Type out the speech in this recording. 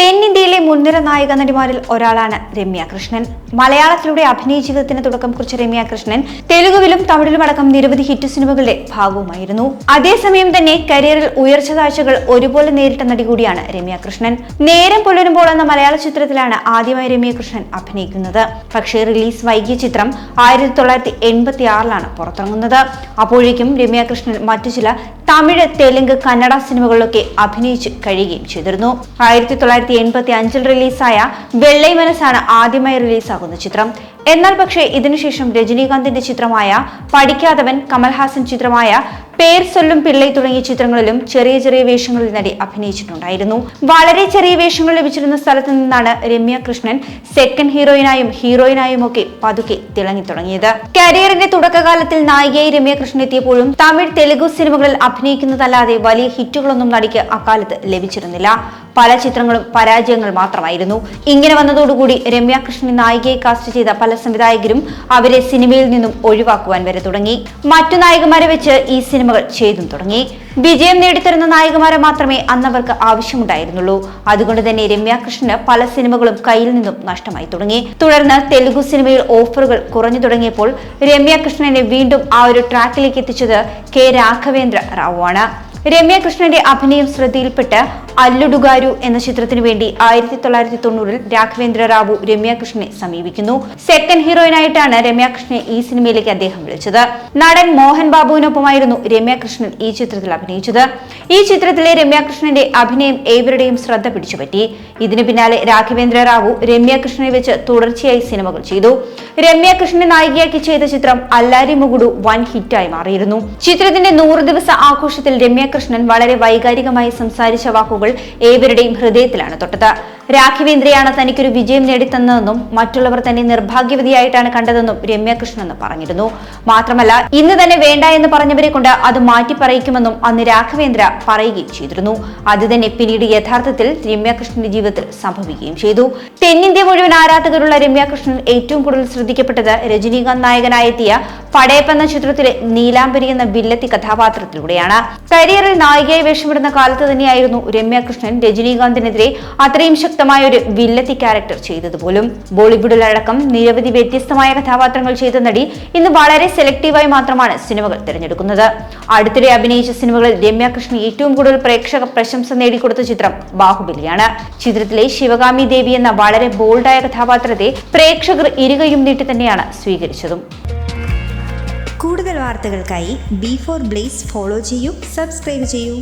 തെന്നിന്ത്യയിലെ മുൻനിര നായിക നടിമാരിൽ ഒരാളാണ് രമ്യ കൃഷ്ണൻ. മലയാളത്തിലൂടെ അഭിനയ ജീവിതത്തിന് തുടക്കം കുറിച്ച രമ്യ കൃഷ്ണൻ തെലുഗുവിലും തമിഴിലുമടക്കം നിരവധി ഹിറ്റ് സിനിമകളുടെ ഭാഗവുമായിരുന്നു. അതേസമയം തന്നെ കരിയറിൽ ഉയർച്ച താഴ്ചകൾ ഒരുപോലെ നേരിട്ട നടി കൂടിയാണ് രമ്യ കൃഷ്ണൻ. നേരം പുലരുമ്പോൾ എന്ന മലയാള ചിത്രത്തിലാണ് ആദ്യമായി രമ്യ കൃഷ്ണൻ അഭിനയിക്കുന്നത്. പക്ഷേ റിലീസ് വൈകിയ ചിത്രം ആയിരത്തി തൊള്ളായിരത്തി എൺപത്തി ആറിലാണ് പുറത്തിറങ്ങുന്നത്. അപ്പോഴേക്കും രമ്യ കൃഷ്ണൻ മറ്റു ചില തമിഴ് തെലുങ്ക് കന്നഡ സിനിമകളിലൊക്കെ അഭിനയിച്ച് കഴിയുകയും ചെയ്തിരുന്നു. ആയിരത്തി തൊള്ളായിരത്തി എൺപത്തി അഞ്ചിൽ റിലീസായ വെള്ളൈ മനസ്സാണ് ആദ്യമായി റിലീസാകുന്ന ചിത്രം. എന്നാൽ പക്ഷേ ഇതിനുശേഷം രജനീകാന്തിന്റെ ചിത്രമായ പഠിക്കാത്തവൻ കമൽഹാസൻ ചിത്രമായ പേർ സൊല്ലും പിള്ളൈ തുടങ്ങിയ ചിത്രങ്ങളിലും ചെറിയ ചെറിയ വേഷങ്ങളിൽ നടി അഭിനയിച്ചിട്ടുണ്ടായിരുന്നു. വളരെ ചെറിയ വേഷങ്ങൾ ലഭിച്ചിരുന്ന സ്ഥലത്ത് നിന്നാണ് രമ്യ കൃഷ്ണൻ സെക്കൻഡ് ഹീറോയിനായും ഹീറോയിനായും ഒക്കെ പതുക്കെ തിളങ്ങി തുടങ്ങിയത്. കരിയറിന്റെ തുടക്കകാലത്തിൽ നായികയായി രമ്യ കൃഷ്ണൻ എത്തിയപ്പോഴും തമിഴ് തെലുഗു സിനിമകളിൽ അഭിനയിക്കുന്നതല്ലാതെ വലിയ ഹിറ്റുകളൊന്നും നടിക്ക് അക്കാലത്ത് ലഭിച്ചിരുന്നില്ല. പല ചിത്രങ്ങളും പരാജയങ്ങൾ മാത്രമായിരുന്നു. ഇങ്ങനെ വന്നതോടുകൂടി രമ്യ കൃഷ്ണൻ നായികയെ കാസ്റ്റ് ചെയ്ത പല സംവിധായകരും അവരെ സിനിമയിൽ നിന്നും ഒഴിവാക്കുവാൻ വരെ തുടങ്ങി. മറ്റു നായകന്മാരെ വെച്ച് ഈ സിനിമകൾ ചെയ്തും തുടങ്ങി. വിജയം നേടിത്തരുന്ന നായികമാരെ മാത്രമേ അന്നവർക്ക് ആവശ്യമുണ്ടായിരുന്നുള്ളൂ. അതുകൊണ്ട് തന്നെ രമ്യ കൃഷ്ണന് പല സിനിമകളും കയ്യിൽ നിന്നും നഷ്ടമായി തുടങ്ങി. തുടർന്ന് തെലുഗു സിനിമയിൽ ഓഫറുകൾ കുറഞ്ഞു തുടങ്ങിയപ്പോൾ രമ്യ കൃഷ്ണനെ വീണ്ടും ആ ഒരു ട്രാക്കിലേക്ക് എത്തിച്ചത് കെ രാഘവേന്ദ്ര റാവു ആണ് രമ്യ കൃഷ്ണന്റെ അഭിനയം ശ്രദ്ധയിൽപ്പെട്ട് അല്ലുഡുഗാരു എന്ന ചിത്രത്തിനു വേണ്ടി ആയിരത്തി തൊള്ളായിരത്തി തൊണ്ണൂറിൽ രാഘവേന്ദ്ര റാവു രമ്യ കൃഷ്ണനെ സമീപിക്കുന്നു. സെക്കൻഡ് ഹീറോയിനായിട്ടാണ് രമ്യ കൃഷ്ണനെ ഈ സിനിമയിലേക്ക് അദ്ദേഹം വിളിച്ചത്. നടൻ മോഹൻ ബാബുവിനൊപ്പമായിരുന്നു രമ്യ കൃഷ്ണൻ ഈ ചിത്രത്തിൽ അഭിനയിച്ചത്. ഈ ചിത്രത്തിലെ രമ്യാകൃഷ്ണന്റെ അഭിനയം ഏവരുടെയും ശ്രദ്ധ പിടിച്ചുപറ്റി. ഇതിനു പിന്നാലെ രാഘവേന്ദ്ര റാവു രമ്യാകൃഷ്ണനെ വെച്ച് തുടർച്ചയായി സിനിമകൾ ചെയ്തു. രമ്യാകൃഷ്ണനെ നായികയാക്കി ചെയ്ത ചിത്രം അല്ലാരി മുകുടു വൻ ഹിറ്റായി മാറിയിരുന്നു. ചിത്രത്തിന്റെ നൂറ് ദിവസ ആഘോഷത്തിൽ രമ്യാകൃഷ്ണൻ വളരെ വൈകാരികമായി സംസാരിച്ച വാക്കുകൾ ഏവരുടെയും ഹൃദയത്തിലാണ് തൊട്ടത്. രാഘവേന്ദ്രയാണ് തനിക്കൊരു വിജയം നേടിത്തന്നതെന്നും മറ്റുള്ളവർ തന്നെ നിർഭാഗ്യവതിയായിട്ടാണ് കണ്ടതെന്നും രമ്യാകൃഷ്ണൻ പറഞ്ഞിരുന്നു. മാത്രമല്ല ഇന്ന് തന്നെ വേണ്ട എന്ന് പറഞ്ഞവരെ കൊണ്ട് അത് മാറ്റി പറയിക്കുമെന്നും അന്ന് രാഘവേന്ദ്ര പറയുകയും ചെയ്തിരുന്നു. അത് തന്നെ പിന്നീട് യഥാർത്ഥത്തിൽ രമ്യാകൃഷ്ണന്റെ ജീവിതത്തിൽ സംഭവിക്കുകയും ചെയ്തു. തെന്നിന്ത്യ മുഴുവൻ ആരാധകരുള്ള രമ്യാകൃഷ്ണൻ ഏറ്റവും കൂടുതൽ ശ്രദ്ധിക്കപ്പെട്ടത് രജനീകാന്ത് നായകനായെത്തിയ പടയപ്പ് എന്ന ചിത്രത്തിലെ നീലാംബരി എന്ന വില്ലത്തി കഥാപാത്രത്തിലൂടെയാണ്. കരിയറിൽ നായികയായി വേഷമിടുന്ന കാലത്ത് തന്നെയായിരുന്നു രമ്യാകൃഷ്ണൻ രജനീകാന്തിനെതിരെ അത്രയും ശക്തമായ ഒരു വില്ലത്തി ക്യാരക്ടർ ചെയ്തത് പോലും ബോളിവുഡിലടക്കം നിരവധി വ്യത്യസ്തമായ കഥാപാത്രങ്ങൾ ചെയ്ത നടി ഇന്ന് വളരെ സെലക്റ്റീവായി മാത്രമാണ് സിനിമകൾ തിരഞ്ഞെടുക്കുന്നത്. അടുത്തിടെ അഭിനയിച്ച സിനിമകളിൽ രമ്യ കൃഷ്ണൻ ഏറ്റവും കൂടുതൽ പ്രേക്ഷക പ്രശംസ നേടിക്കൊടുത്ത ചിത്രം ബാഹുബലിയാണ്. ചിത്രത്തിലെ ശിവകാമി ദേവി എന്ന വളരെ ബോൾഡായ കഥാപാത്രത്തെ പ്രേക്ഷകർ ഇരുകയും നീട്ടി തന്നെയാണ് സ്വീകരിച്ചതും. കൂടുതൽ വാർത്തകൾക്കായി ബി ഫോർ ബ്ലേസ് ഫോളോ ചെയ്യൂ സബ്സ്ക്രൈബ് ചെയ്യൂ.